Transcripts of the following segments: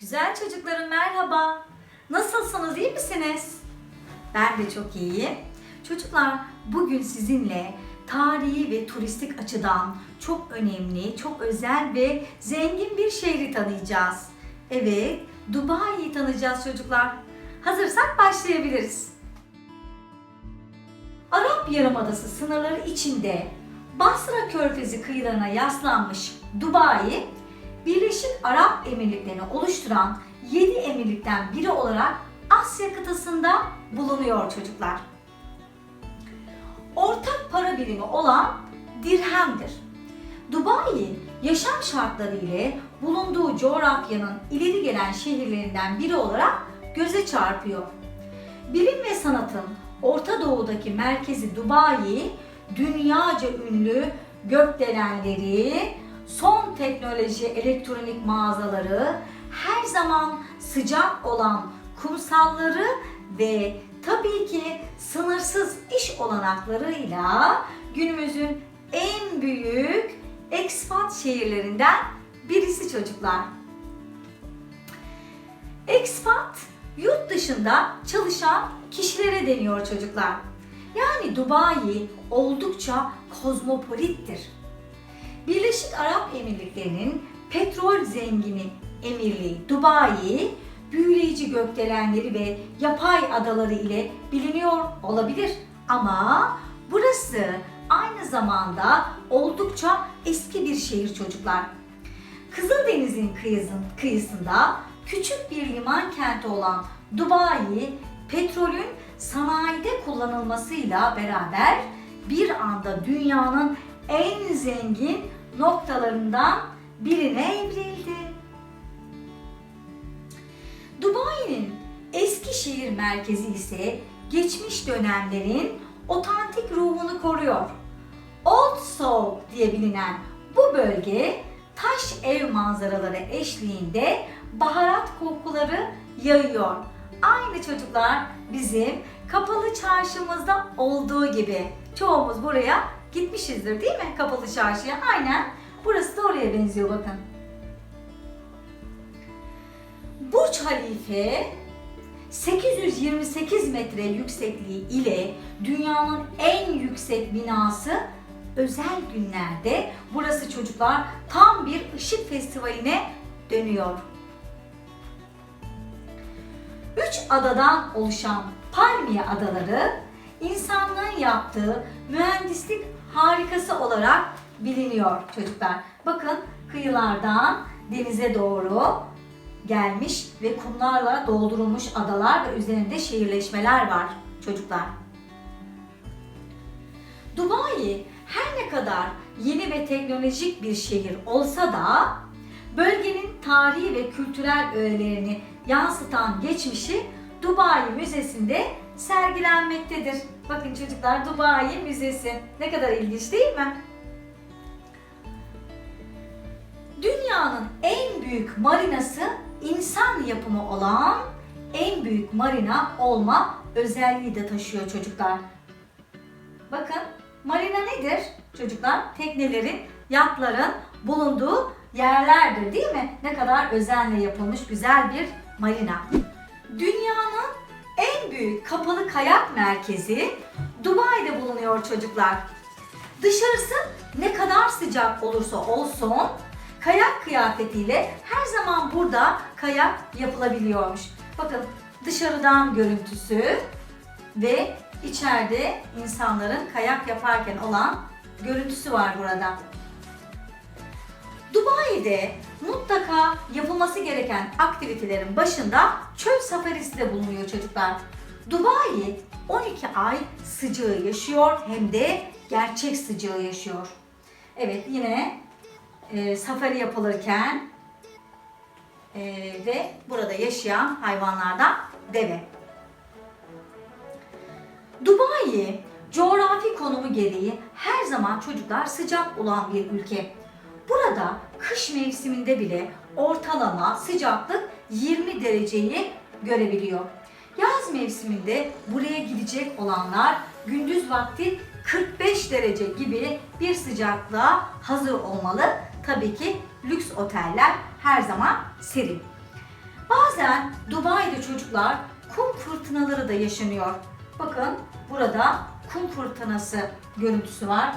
Güzel çocuklarım merhaba. Nasılsınız, iyi misiniz? Ben de çok iyiyim. Çocuklar bugün sizinle tarihi ve turistik açıdan çok önemli, çok özel ve zengin bir şehri tanıyacağız. Evet, Dubai'yi tanıyacağız çocuklar. Hazırsak başlayabiliriz. Arap Yarımadası sınırları içinde Basra Körfezi kıyılarına yaslanmış Dubai, Birleşik Arap Emirlikleri'ni oluşturan 7 emirlikten biri olarak Asya kıtasında bulunuyor çocuklar. Ortak para birimi olan dirhemdir. Dubai, yaşam şartları ile bulunduğu coğrafyanın ileri gelen şehirlerinden biri olarak göze çarpıyor. Bilim ve sanatın Orta Doğu'daki merkezi Dubai, dünyaca ünlü gökdelenleri, son teknoloji elektronik mağazaları, her zaman sıcak olan kumsalları ve tabii ki sınırsız iş olanaklarıyla günümüzün en büyük ekspat şehirlerinden birisi çocuklar. Expat yurt dışında çalışan kişilere deniyor çocuklar. Yani Dubai oldukça kozmopolittir. Birleşik Arap Emirlikleri'nin petrol zengini emirliği Dubai, büyüleyici gökdelenleri ve yapay adaları ile biliniyor olabilir. Ama burası aynı zamanda oldukça eski bir şehir çocuklar. Kızıldeniz'in kıyısın- kıyısında küçük bir liman kenti olan Dubai, petrolün sanayide kullanılmasıyla beraber bir anda dünyanın en zengin noktalarından birine evrildi. Dubai'nin eski şehir merkezi ise geçmiş dönemlerin otantik ruhunu koruyor. Old Soul diye bilinen bu bölge taş ev manzaraları eşliğinde baharat kokuları yayıyor. Aynı çocuklar bizim kapalı çarşımızda olduğu gibi. Çoğumuz buraya gitmişizdir değil mi? Kapalı çarşıya. Aynen. Burası da oraya benziyor bakın. Burç Halife 828 metre yüksekliği ile dünyanın en yüksek binası özel günlerde burası çocuklar tam bir ışık festivaline dönüyor. Üç adadan oluşan Palmiye Adaları insanlığın yaptığı mühendislik harikası olarak biliniyor çocuklar. Bakın kıyılardan denize doğru gelmiş ve kumlarla doldurulmuş adalar ve üzerinde şehirleşmeler var çocuklar. Dubai her ne kadar yeni ve teknolojik bir şehir olsa da bölgenin tarihi ve kültürel öğelerini yansıtan geçmişi Dubai Müzesi'nde sergilenmektedir. Bakın çocuklar Dubai Müzesi. Ne kadar ilginç değil mi? Dünyanın en büyük marinası insan yapımı olan en büyük marina olma özelliği de taşıyor çocuklar. Bakın marina nedir çocuklar? Teknelerin, yatların bulunduğu yerlerdir değil mi? Ne kadar özenle yapılmış güzel bir marina. Dünyanın büyük kapalı kayak merkezi Dubai'de bulunuyor çocuklar. Dışarısı ne kadar sıcak olursa olsun kayak kıyafetiyle her zaman burada kayak yapılabiliyormuş. Bakın dışarıdan görüntüsü ve içeride insanların kayak yaparken olan görüntüsü var burada. Dubai'de mutlaka yapılması gereken aktivitelerin başında çöl safarisi de bulunuyor çocuklar. Dubai 12 ay sıcağı yaşıyor hem de gerçek sıcağı yaşıyor. Evet yine e, safari yapılırken e, ve burada yaşayan hayvanlardan deve. Dubai coğrafi konumu gereği her zaman çocuklar sıcak olan bir ülke. Burada kış mevsiminde bile ortalama sıcaklık 20 dereceyi görebiliyor. Yaz mevsiminde buraya gidecek olanlar gündüz vakti 45 derece gibi bir sıcaklığa hazır olmalı. Tabii ki lüks oteller her zaman serin. Bazen Dubai'de çocuklar kum fırtınaları da yaşanıyor. Bakın burada kum fırtınası görüntüsü var.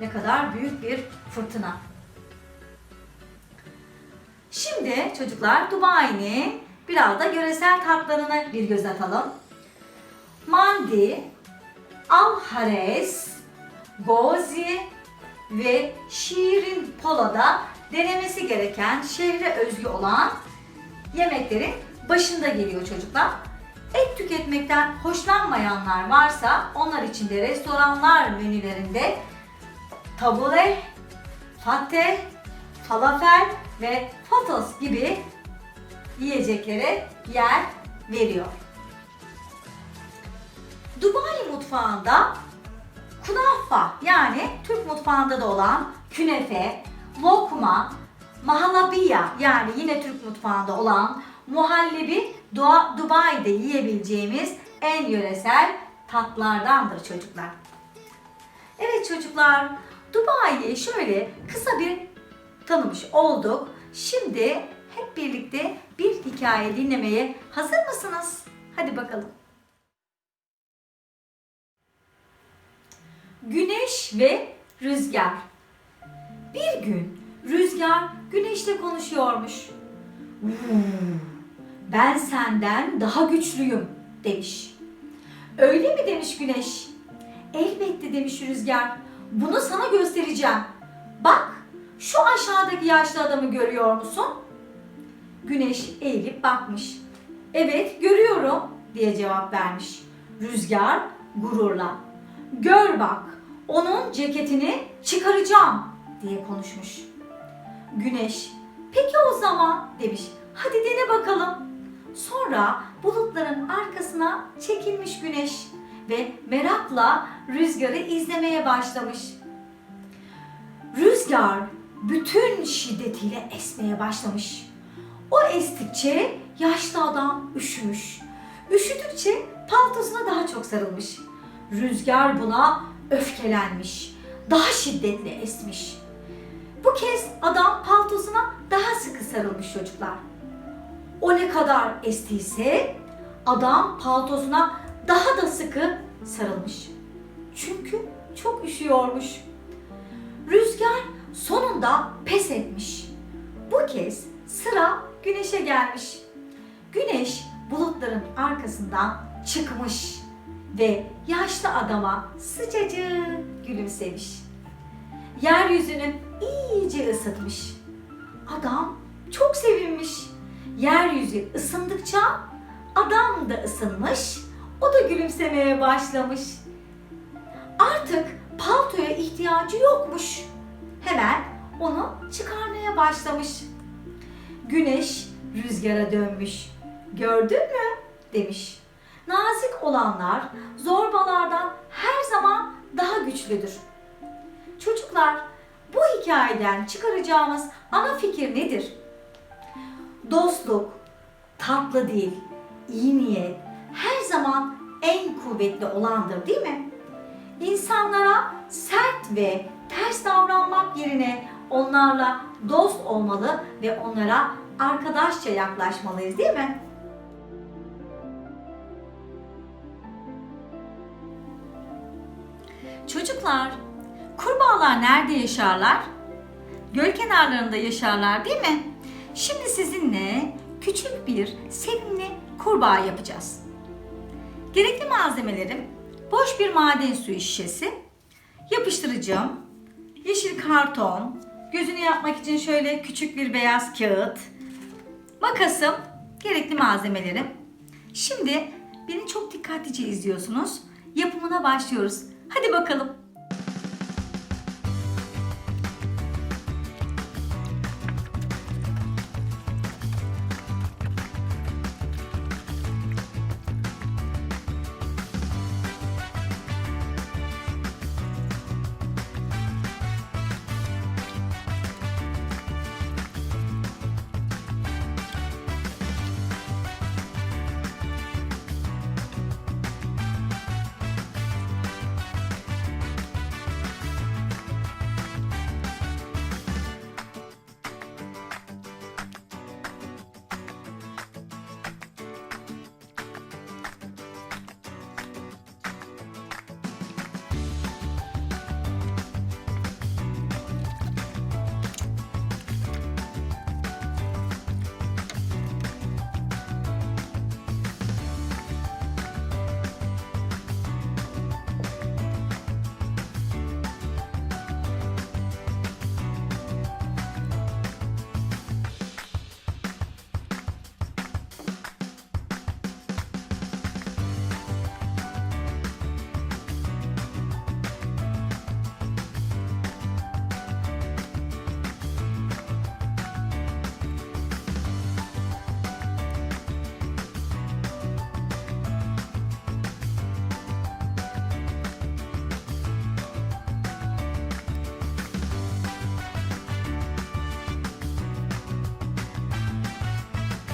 Ne kadar büyük bir fırtına. Şimdi çocuklar Dubai'nin biraz da yöresel tatlarına bir göz atalım. Mandi, Alhares, Gozi ve Şirin Pola'da denemesi gereken şehre özgü olan yemeklerin başında geliyor çocuklar. Et tüketmekten hoşlanmayanlar varsa onlar için de restoranlar menülerinde tabule, fateh, falafel ve fatos gibi yiyeceklere yer veriyor. Dubai mutfağında kunafa yani Türk mutfağında da olan künefe, lokma, mahalabiya yani yine Türk mutfağında olan muhallebi Dua, Dubai'de yiyebileceğimiz en yöresel tatlardandır çocuklar. Evet çocuklar, Dubai'yi şöyle kısa bir tanımış olduk. Şimdi birlikte bir hikaye dinlemeye hazır mısınız? Hadi bakalım. Güneş ve rüzgar. Bir gün rüzgar güneşle konuşuyormuş. "Vuu, Ben senden daha güçlüyüm demiş. Öyle mi demiş güneş? Elbette demiş rüzgar. Bunu sana göstereceğim. Bak şu aşağıdaki yaşlı adamı görüyor musun? Güneş eğilip bakmış. Evet görüyorum diye cevap vermiş. Rüzgar gururla. Gör bak onun ceketini çıkaracağım diye konuşmuş. Güneş peki o zaman demiş. Hadi dene bakalım. Sonra bulutların arkasına çekilmiş güneş ve merakla rüzgarı izlemeye başlamış. Rüzgar bütün şiddetiyle esmeye başlamış. O estikçe yaşlı adam üşümüş. Üşüdükçe paltosuna daha çok sarılmış. Rüzgar buna öfkelenmiş. Daha şiddetli esmiş. Bu kez adam paltosuna daha sıkı sarılmış çocuklar. O ne kadar estiyse adam paltosuna daha da sıkı sarılmış. Çünkü çok üşüyormuş. Rüzgar sonunda pes etmiş. Bu kez sıra güneşe gelmiş. Güneş bulutların arkasından çıkmış ve yaşlı adama sıcacık gülümsemiş. Yeryüzünü iyice ısıtmış. Adam çok sevinmiş. Yeryüzü ısındıkça adam da ısınmış. O da gülümsemeye başlamış. Artık paltoya ihtiyacı yokmuş. Hemen onu çıkarmaya başlamış. Güneş rüzgara dönmüş. Gördün mü? demiş. Nazik olanlar zorbalardan her zaman daha güçlüdür. Çocuklar, bu hikayeden çıkaracağımız ana fikir nedir? Dostluk, tatlı dil, iyi niyet her zaman en kuvvetli olandır değil mi? İnsanlara sert ve ters davranmak yerine onlarla dost olmalı ve onlara arkadaşça yaklaşmalıyız değil mi? Çocuklar, kurbağalar nerede yaşarlar? Göl kenarlarında yaşarlar değil mi? Şimdi sizinle küçük bir sevimli kurbağa yapacağız. Gerekli malzemelerim boş bir maden suyu şişesi, yapıştırıcım, yeşil karton, gözünü yapmak için şöyle küçük bir beyaz kağıt, makasım, gerekli malzemelerim. Şimdi beni çok dikkatlice izliyorsunuz. Yapımına başlıyoruz. Hadi bakalım.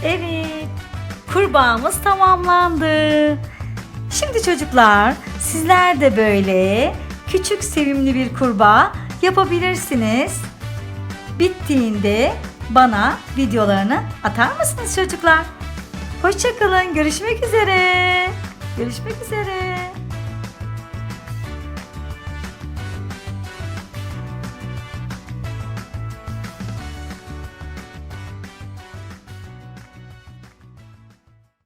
Evet, kurbağamız tamamlandı. Şimdi çocuklar, sizler de böyle küçük sevimli bir kurbağa yapabilirsiniz. Bittiğinde bana videolarını atar mısınız çocuklar? Hoşçakalın, görüşmek üzere. Görüşmek üzere.